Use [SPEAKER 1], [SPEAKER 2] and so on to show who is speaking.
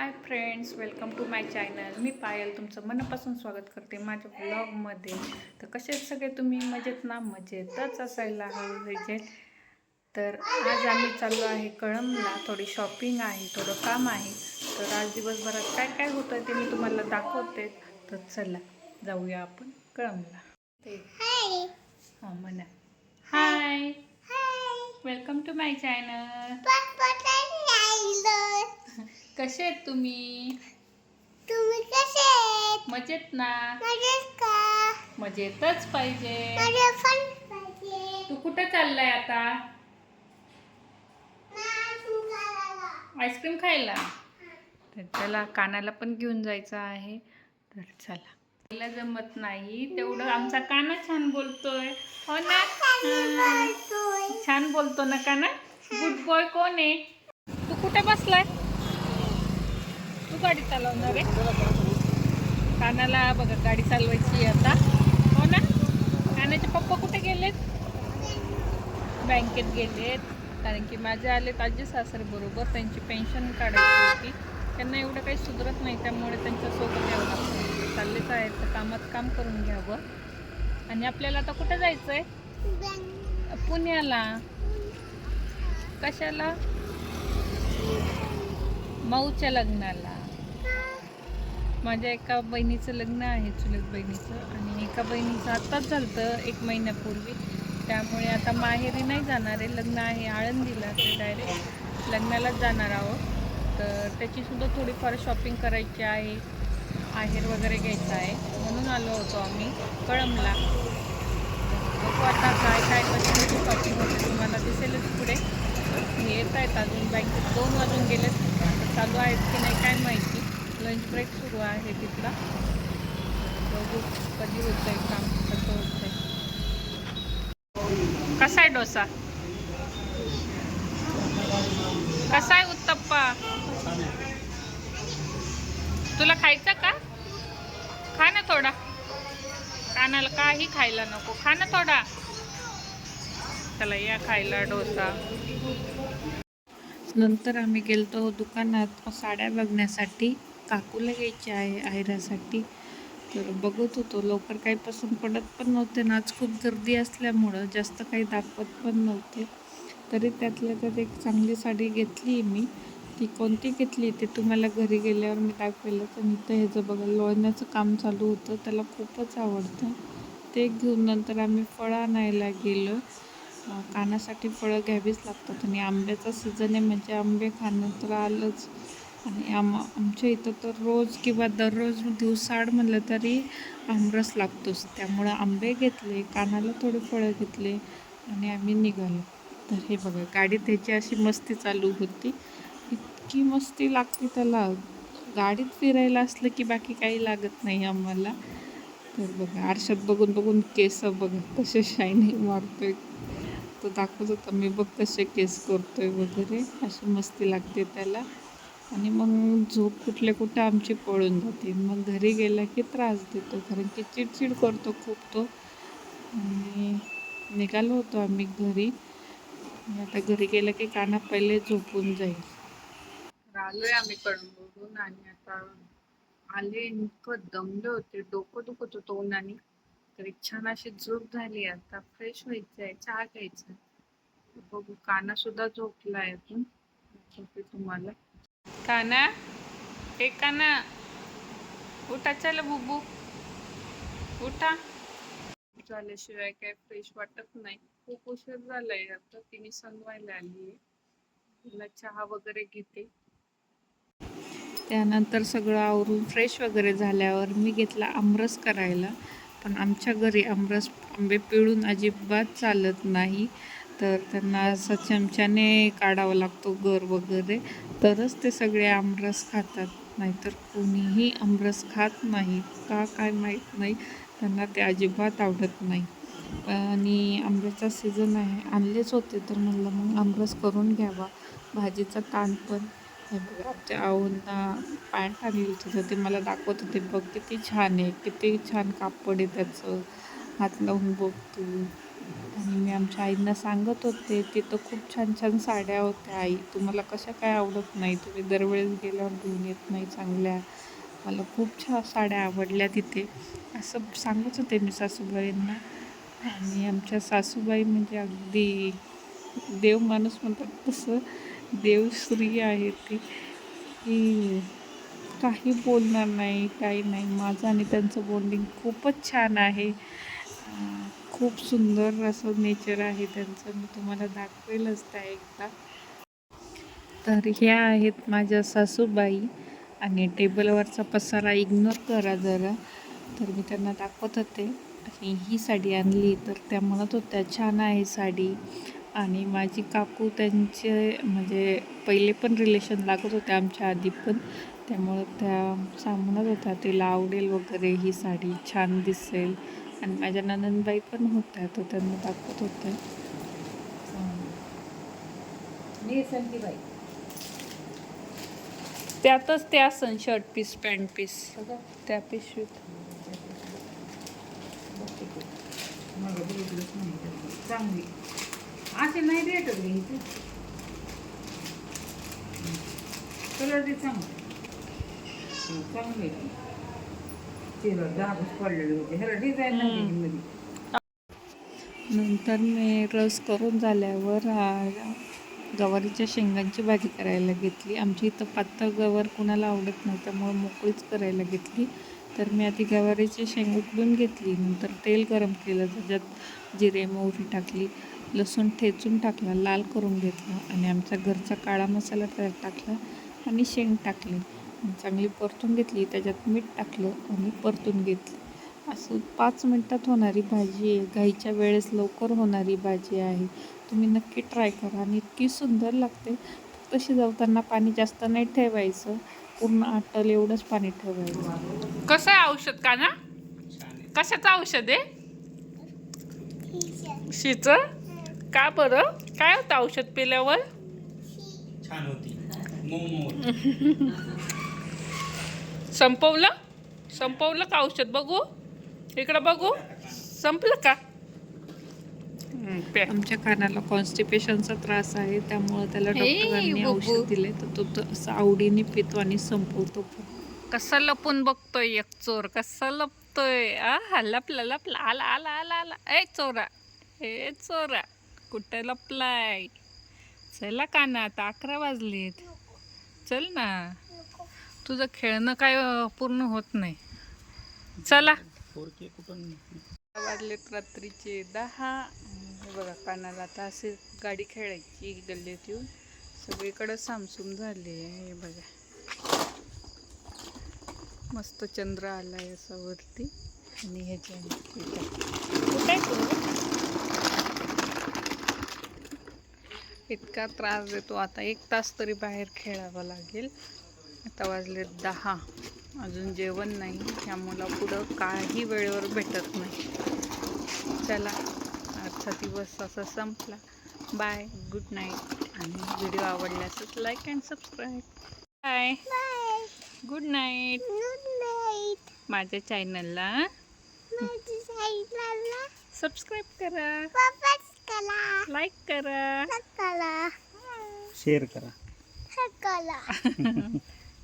[SPEAKER 1] Hi friends welcome to my channel मी पायल तुमचं मनापासून स्वागत करते माझ्या ब्लॉगमध्ये तर कसे सगळे तुम्ही? मजेत ना? मजेतच असायला हवे तर आज आम्ही चाललो आहे कळमला थोडी शॉपिंग आहे थोडं काम आहे. तर आज दिवसभरात काय काय होतं ते मी तुम्हाला दाखवते. तर चला जाऊया आपण कळमला ते हां म्हणा. Hi welcome to my channel कसे आहेत तुम्ही?
[SPEAKER 2] तुम्ही कसे आहेत?
[SPEAKER 1] मजेत ना?
[SPEAKER 2] मजेत का?
[SPEAKER 1] मजेतच पाहिजे.
[SPEAKER 2] पण पाहिजे.
[SPEAKER 1] तू कुठे चाललाय आता. आईस्क्रीम खायला. तर त्याला कानाला पण घेऊन जायचं आहे. तर चला. तिला जमत नाही. तेवढं आमचा काना छान बोलतोय. हो ना. छान बोलतो ना काना? गुड बॉय कोण आहे? तू कुठे बसलाय? गाडी चालवणार आहे. कानाला बघा गाडी चालवायची आहे आता. हो ना? कानाचे पप्पा कुठे गेलेत? बँकेत गेलेत. कारण की माझे आले आजी सासरे बरोबर त्यांची पेन्शन काढायची होती. त्यांना एवढं काही सुधरत नाही त्यामुळे त्यांच्यासोबत यावं लागतं. चाललेच आहे तर कामात काम करून घ्यावं. आणि आपल्याला आता कुठे जायचं आहे पुण्याला. कशाला? माऊच्या लग्नाला. माझ्या एका बहिणीचं लग्न आहे चुलत बहिणीचं. आणि एका बहिणीचं आत्ताच झालं एक महिन्यापूर्वी. त्यामुळे आता माहेरी नाही जाणार आहे लग्न आहे आळंदीला ते डायरेक्ट लग्नालाच जाणार आहोत. तर त्याचीसुद्धा थोडीफार शॉपिंग करायची आहे आहेर वगैरे घ्यायचं आहे. म्हणून आलो होतो आम्ही कळमला. बघू आता काय काय कशी शॉपिंग होते तुम्हाला दिसेलच पुढे. येत आहेत अजून बँकेत दोन वाजून गेलेत. चालू आहेत की नाही काय माहिती. लंच ब्रेक सुरू आहे तिथला. बघू कधी होत आहे काम कसं होतं आहे कसा आहे डोसा? कसा आहे उत्तप्पा? तुला खायचा का? खा ना थोडा. कानाला काही खायला नको. खा ना थोडा. चला या खायला डोसा. नंतर आम्ही गेलतो दुकानात साड्या बघण्यासाठी. काकूला घ्यायची आहे आयरासाठी तर बघत होतो लवकर काही पसंत पडत पण नव्हते ना आज खूप गर्दी असल्यामुळं जास्त काही दाखवत पण नव्हते. तरी त्यातल्या त्यात एक चांगली साडी घेतली मी. ती कोणती घेतली? ते तुम्हाला घरी गेल्यावर मी दाखवलं तर इथं ह्याचं बघा लोण्याचं काम चालू होतं. त्याला खूपच आवडतं. ते घेऊन नंतर आम्ही फळं आणायला गेलो. कानासाठी फळं घ्यावीच लागतात. आणि आंब्याचा सीझन आहे म्हणजे आंबे खाणं तर आलंच. आणि आम आमच्या इथं तर रोज किंवा दररोज दिवसाआड म्हणलं तरी आमरस लागतोच. त्यामुळं आंबे घेतले कानाला थोडे फळं घेतले आणि आम्ही निघालो. तर हे बघा गाडीत त्याची अशी मस्ती चालू होती. इतकी मस्ती लागते त्याला. गाडीत फिरायला असलं की बाकी काही लागत नाही आम्हाला. तर बघा आरशात बघून बघून केस बघा कसे शायनिंग मारतोय तो दाखवत होता मी बघ कसे केस करतोय वगैरे. अशी मस्ती लागते त्याला. आणि मग झोप कुठल्या कुठं आमची पळून जाते. मग घरी गेला की त्रास देतो कारण की चिडचिड करतो खूप तो. आणि निघालो होतो आम्ही घरी. आता घरी गेलं की काना पहिले झोपून जाईल. आलोय आम्ही कळंबूरून आणि आता आले इतकं दमले होते डोकं दुखत होतं उन्हाने. तर छान अशी झोप झाली आता फ्रेश व्हायचं आहे चहा घ्यायचा. बघू काना सुद्धा झोपला आहे अजून तुम्हाला. काना हे काना उठा चला बुबू. उठा. झाल्याशिवाय काय फ्रेश वाटत नाही. खूप उशीर झालाय आता. तिने सनवायला आली तिला चहा वगैरे घेते. त्यानंतर सगळं आवरून फ्रेश वगैरे झाल्यावर मी घेतला आमरस करायला. पण आमच्या घरी आमरस आंबे पिळून अजिबात चालत नाही. तर त्यांना असं चमच्याने काढावा लागतो गर वगैरे. तरच ते सगळे आमरस खातात. नाहीतर कोणीही आमरस खात नाही. का काय माहीत नाही. त्यांना ते अजिबात आवडत नाही. आणि आंब्याचा सीझन आहे. आणलेच होते तर म्हणलं मग आमरस करून घ्यावा. भाजीचा ताण पण. हे बघा आमच्या आऊंना पॅन्ट आणली होती तर ते मला दाखवत होते. बघ किती छान आहे. किती छान कापड आहे त्याचं. हात लावून बघ तू. आणि मी आमच्या आईंना सांगत होते तिथं खूप छान छान साड्या होत्या आई. तुम्हाला कशा काय आवडत नाही? तुम्ही दरवेळेस गेल्यावर घेऊन येत नाही चांगल्या. मला खूप छान साड्या आवडल्या तिथे. असं सांगत होते मी सासूबाईंना. आणि आमच्या सासूबाई म्हणजे अगदी देव माणूस म्हणतात तसं देवश्री आहे ती. की काही बोलणार नाही काही नाही. माझं आणि त्यांचं बॉन्डिंग खूपच छान आहे. खूप सुंदर असं नेचर आहे त्यांचं. मी तुम्हाला दाखवेलच त्या एकदा. तर ह्या आहेत माझ्या सासूबाई आणि टेबलवरचा पसारा इग्नोर करा जरा. तर मी त्यांना दाखवत होते. आणि ही साडी आणली तर त्या म्हणत होत्या छान आहे साडी. आणि माझी काकू त्यांचे म्हणजे पहिले पण रिलेशन लागत होते आमच्या आधी पण. त्यामुळं त्या सांगत होत्या तिला आवडेल वगैरे ही साडी छान दिसेल. आणि माझ्या ननंदबाई पण होत्या तर त्यांना दाखवत
[SPEAKER 3] बाई
[SPEAKER 1] त्यातच त्या असन शर्ट पीस पॅन्ट पीस त्या पिशवीत.
[SPEAKER 3] चांगली. असे नाही भेटत कलर ते चांगले. चांगले.
[SPEAKER 1] नंतर मी रस करून झाल्यावर आ, गवारीच्या शेंगांची भाजी करायला घेतली. आमच्या इथं पातळ गवार कुणाला आवडत नाही त्यामुळे मोकळीच करायला घेतली. तर मी आधी गवारीची शेंग उकडून घेतली नंतर तेल गरम केलं त्याच्यात जिरे मोहरी टाकली लसूण ठेचून टाकला लाल करून घेतला आणि आमचा घरचा काळा मसाला त्यात टाकला आणि शेंग टाकली. चांगली परतून घेतली त्याच्यात मीठ टाकलं आणि परतून घेतली. असं पाच मिनटात होणारी भाजी आहे. घाईच्या वेळेस लवकर होणारी भाजी आहे. तुम्ही नक्की ट्राय करा आणि इतकी सुंदर लागते. फक्त शिजवताना पाणी जास्त नाही ठेवायचं. पूर्ण आटल एवढंच पाणी ठेवायचं. कसं आहे औषध का ना कशाचं औषध आहे? शिच? का बरं? काय होतं औषध पिल्यावर?
[SPEAKER 4] छान होती.
[SPEAKER 1] संपवलं? संपवलं का औषध? बघू. इकडं बघू. संपलं का? आमच्या कानाला कॉन्स्टिपेशनचा त्रास आहे त्यामुळे त्याला डॉक्टरांनी औषध दिले तर तो तो असं आवडीने पितो आणि संपवतो कसा लपून बघतोय एक चोर? कसा लपतोय? आ हा लपला लपला. आला आला आला आला. ए चोरा. ए चोरा. कुठे लपलाय? चला काना आता अकरा वाजलेत. चल ना. तुझं खेळणं काय पूर्ण होत नाही. चला. वाजलेत रात्रीचे दहा. बघा कानाला आता असे गाडी खेळायची गल्लीत येऊन. सगळीकडं सामसूम झाली आहे हे बघा. मस्त चंद्र आलाय असा वरती. आणि ह्याच्या कुठे इतका त्रास देतो आता. एक तास तरी बाहेर खेळावा लागेल. आता वाजले दहा. अजून जेवण नाही त्यामुळं पुढं काही वेळेवर भेटत नाही. चला आजचा दिवस असा संपला. बाय गुड नाईट आणि व्हिडिओ आवडल्यास like and subscribe bye good night
[SPEAKER 2] good night
[SPEAKER 1] माझ्या चॅनलला सबस्क्राईब करा. लाईक करा.
[SPEAKER 4] शेअर करा.